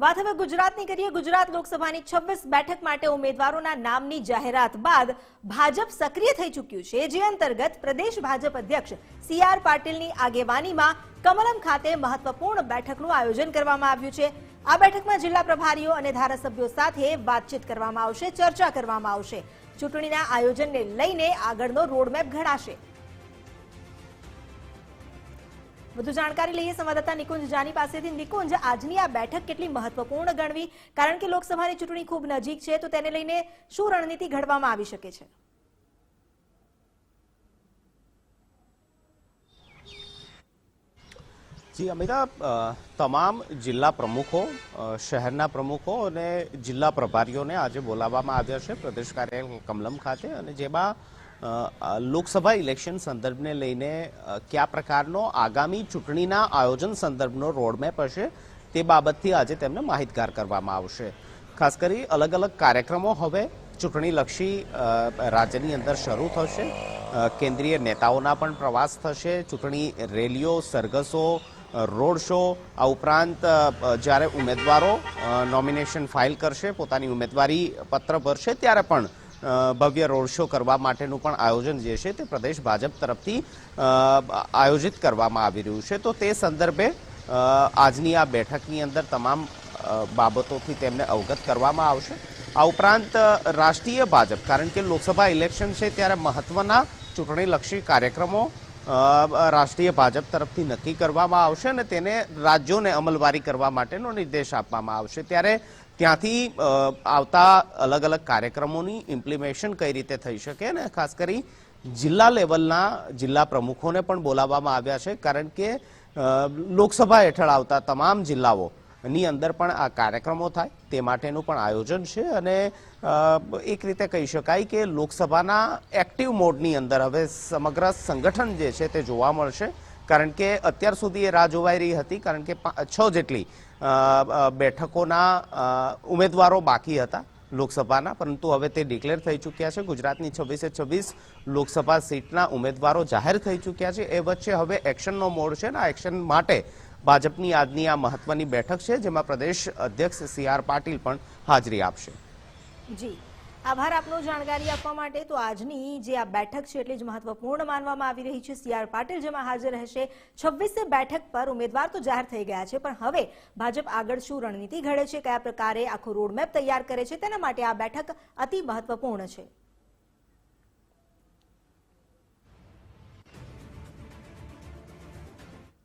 વાત હવે ગુજરાતની કરીએ. ગુજરાત લોકસભાની છવ્વીસ બેઠક માટે ઉમેદવારોના નામની જાહેરાત બાદ ભાજપ સક્રિય થઈ ચૂક્યું છે. જે અંતર્ગત પ્રદેશ ભાજપ અધ્યક્ષ સી આર પાટીલની આગેવાનીમાં કમલમ ખાતે મહત્વપૂર્ણ બેઠકનું આયોજન કરવામાં આવ્યું છે. આ બેઠકમાં જિલ્લા પ્રભારીઓ અને ધારાસભ્યો સાથે વાતચીત કરવામાં આવશે, ચર્ચા કરવામાં આવશે. ચૂંટણીના આયોજનને લઈને આગળનો રોડમેપ ઘડાશે. વધુ જાણકારી લઈએ સંવાદદાતા નિકુંજ જાની પાસેથી. નિકુંજ, આજની આ બેઠક કેટલી મહત્વપૂર્ણ ગણવી? કારણ કે લોકસભાની ચૂંટણી ખૂબ નજીક છે, તો તેને લઈને શું રણનીતિ ઘડવામાં આવી શકે છે? જી, અમિતા તમામ જિલ્લા પ્રમુખો શહેરના પ્રમુખો અને જિલ્લા પ્રભારીઓને આજે બોલાવવામાં આવ્યા છે. પ્રદેશ કાર્યાલય કમલમ ખાતે અને જેમાં લોકસભા ઇલેક્શન સંદર્ભને લઈને કયા પ્રકારનો આગામી ચૂંટણીના આયોજન સંદર્ભનો રોડમેપ હશે તે બાબતથી આજે તેમને માહિતગાર કરવામાં આવશે. ખાસ કરી અલગ અલગ કાર્યક્રમો હવે ચૂંટણીલક્ષી રાજ્યની અંદર શરૂ થશે. કેન્દ્રીય નેતાઓના પણ પ્રવાસ થશે. ચૂંટણી રેલીઓ, સરઘસો રોડ શો, આ ઉપરાંત જ્યારે ઉમેદવારો નોમિનેશન ફાઇલ કરશે, પોતાની ઉમેદવારી પત્ર ભરશે, ત્યારે પણ ભવ્ય રોડ શો કરવા માટેનું પણ આયોજન જે છે તે પ્રદેશ ભાજપ તરફથી આયોજિત કરવામાં આવી રહ્યું છે. તો તે સંદર્ભે આજની આ બેઠકની અંદર તમામ બાબતોથી તેમને અવગત કરવામાં આવશે. આ ઉપરાંત રાષ્ટ્રીય ભાજપ, કારણ કે લોકસભા ઇલેક્શન છે ત્યારે મહત્વના ચૂંટણીલક્ષી કાર્યક્રમો રાષ્ટ્રીય ભાજપ તરફથી નક્કી કરવામાં આવશે અને તેને રાજ્યોને અમલવારી કરવા માટેનો નિર્દેશ આપવામાં આવશે. ત્યારે ત્યાંથી આવતા અલગ અલગ કાર્યક્રમોની ઇમ્પ્લિમેશન કઈ રીતે થઈ શકે અને ખાસ કરી જિલ્લા લેવલના જિલ્લા પ્રમુખોને પણ બોલાવવામાં આવ્યા છે. કારણ કે લોકસભા હેઠળ આવતા તમામ જિલ્લાઓ ની અંદર પણ આ કાર્યક્રમો થાય, તે માટેનું પણ આયોજન છે અને એક રીતે કહી શકાય કે લોકસભાના એક્ટિવ મોડની અંદર હવે સમગ્ર સંગઠન જે છે તે જોવા મળશે. કારણ કે અત્યાર સુધી એ રાહ જોવાઈ રહી હતી, કારણ કે છ જેટલી બેઠકોના ઉમેદવારો બાકી હતા લોકસભાના. પરંતુ હવે તે ડિક્લેર થઈ ચૂક્યા છે. ગુજરાતની છવ્વીસે છવ્વીસ લોકસભા સીટના ઉમેદવારો જાહેર થઈ ચૂક્યા છે. એ વચ્ચે હવે એક્શનનો મોડ છે ને આ એક્શન માટે ભાજપની આજની આ મહત્વની બેઠક છે, જેમાં પ્રદેશ અધ્યક્ષ સી આર પાટીલ પણ હાજરી આપશે. જી. આભાર આપનો જાણકારી આપવા માટે. તો આજની જે આ બેઠક છે, એટલી જ મહત્વપૂર્ણ માનવામાં આવી રહી છે. સી આર પાટીલ જેમાં હાજર રહેશે. છવ્વીસે બેઠક પર ઉમેદવાર તો જાહેર થઈ ગયા છે, પણ હવે ભાજપ આગળ શું રણનીતિ ઘડે છે, કયા પ્રકારે આખો રોડમેપ તૈયાર કરે છે, તેના માટે આ બેઠક અતિ મહત્વપૂર્ણ છે.